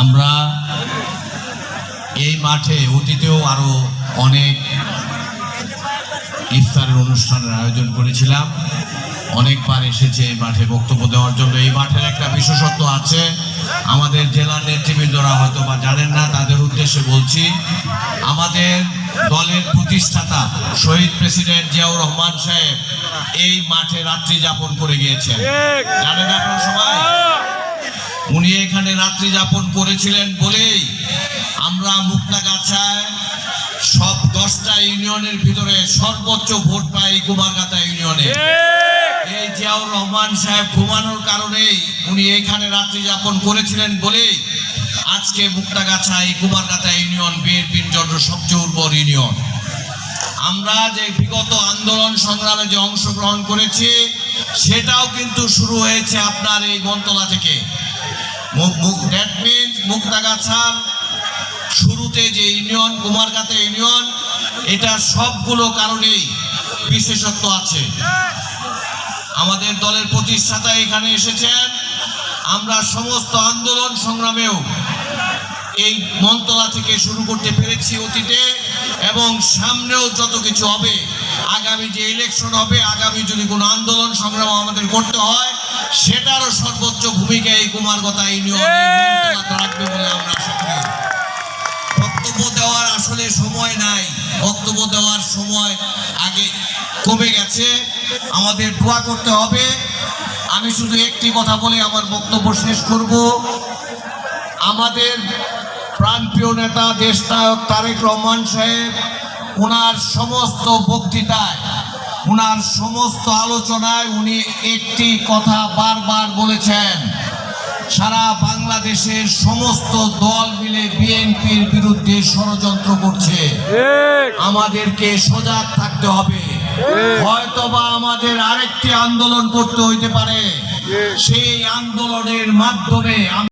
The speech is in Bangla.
আমরা এই মাঠে অতীতেও আরও অনেক ইফতারের অনুষ্ঠানের আয়োজন করেছিলাম। অনেকবার এসেছে এই মাঠে বক্তব্য দেওয়ার জন্য। এই মাঠের একটা বিশেষত্ব আছে আমাদের জেলার নেতৃবৃন্দরা হয়তো বা জানেন না তাদের উদ্দেশ্যে বলছি আমাদের দলের প্রতিষ্ঠাতা শহীদ প্রেসিডেন্ট জিয়াউর রহমান সাহেব এই মাঠে রাত্রি যাপন করে গিয়েছেন। জানেন আপনারা সবাই? উনি এখানে রাত্রি যাপন করেছিলেন বলেই আমরা মুক্তাগাছায় সব দশটা ইউনিয়নের ভিতরে সর্বোচ্চ ভোট পাই কুমারগাতা ইউনিয়নে। এই জিয়াউর রহমান সাহেব ঘুমানোর কারণেই উনি এখানে রাত্রি যাপন করেছিলেন বলেই আজকে মুক্তাগাছা এই কুমারগাতা ইউনিয়ন বিএনপির জন্য সবচেয়ে উর্বর ইউনিয়ন। আমরা যে বিগত আন্দোলন সংগ্রামে যে অংশগ্রহণ করেছি সেটাও কিন্তু শুরু হয়েছে আপনার এই বনতলা থেকে। দ্যাট মিনস মুক্তাগাছার শুরুতে যে ইউনিয়ন কুমারগাতে ইউনিয়ন, এটা সবগুলো কারণেই বিশেষত্ব আছে। আমাদের দলের প্রতিষ্ঠাতা এখানে এসেছেন। আমরা সমস্ত আন্দোলন সংগ্রামেও এই মন্তলা থেকে শুরু করতে পেরেছি অতীতে এবং সামনেও যত কিছু হবে, আগামী যে ইলেকশন হবে, আগামী যদি কোনো আন্দোলন সংগ্রাম আমাদের করতে হয় সেটারও সর্বোচ্চ ভূমিকা এই কুমারগতা ইউনিয়ন এই মন্তলাতে রাখবে বলে আমরা আশা করি। বক্তব্য দেওয়ার আসলে সময় নাই। বক্তব্য দেওয়ার সময় আগে কমে গেছে। আমাদের দোয়া করতে হবে। আমি শুধু একটি কথা বলে আমার বক্তব্য শেষ করব। আমাদের প্রাণপ্রিয় নেতা দেশনায়ক তারেক রহমান সাহেব ওনার সমস্ত বক্তৃতায় ওনার সমস্ত আলোচনায় উনি একটি কথা বারবার বলেছেন। সারা বাংলাদেশের সমস্ত দল মিলে বিএনপির বিরুদ্ধে ষড়যন্ত্র করছে। আমাদেরকে সজাগ থাকতে হবে। হয়তোবা আমাদের আরেকটি আন্দোলন করতে হইতে পারে। সেই আন্দোলনের মাধ্যমে